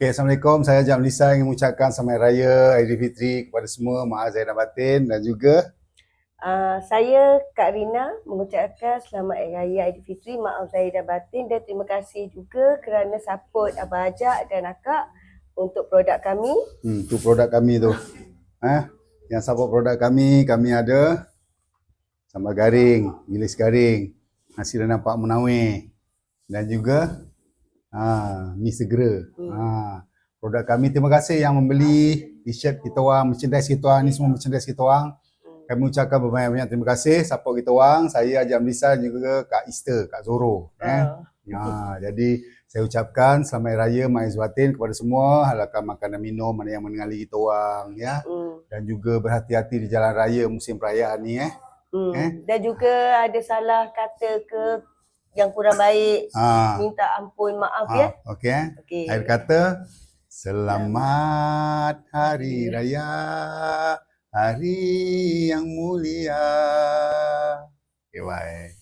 Okay, Assalamualaikum. Saya Jam Lisa ingin mengucapkan Selamat Raya Aidilfitri kepada semua Maha Zahir dan Batin dan juga Uh, saya Kak Rina mengucapkan selamat Raya Aidilfitri, maaf zahir dan batin dan terima kasih juga kerana support Abah Ajak dan Akak untuk produk kami. hmm, tu produk kami tu. Eh, yang support produk kami, kami ada sambal garing, gilis garing, nasi rendang Pak Menawir dan juga ha, mi segera. Ha, produk kami terima kasih yang membeli t-shirt kita orang, merchandise kita orang ni semua merchandise kita orang. Kami ucapkan berbanyak-banyak terima kasih support kita orang. Saya Lisa dan juga Kak Easter, Kak Zoro. Eh. Uh, Ha, jadi saya ucapkan selamat Raya Maiz Batin kepada semua. Halakan makanan minum mana yang mengenali kita orang ya. mm, Dan juga berhati-hati di jalan raya musim perayaan ni eh. mm. Eh? Dan juga ada salah kata ke yang kurang baik, Ha. minta ampun, maaf ha. ya. Okey eh. Okey. Akhir kata Selamat Hari Raya Hari yang mulia. Okay, bye.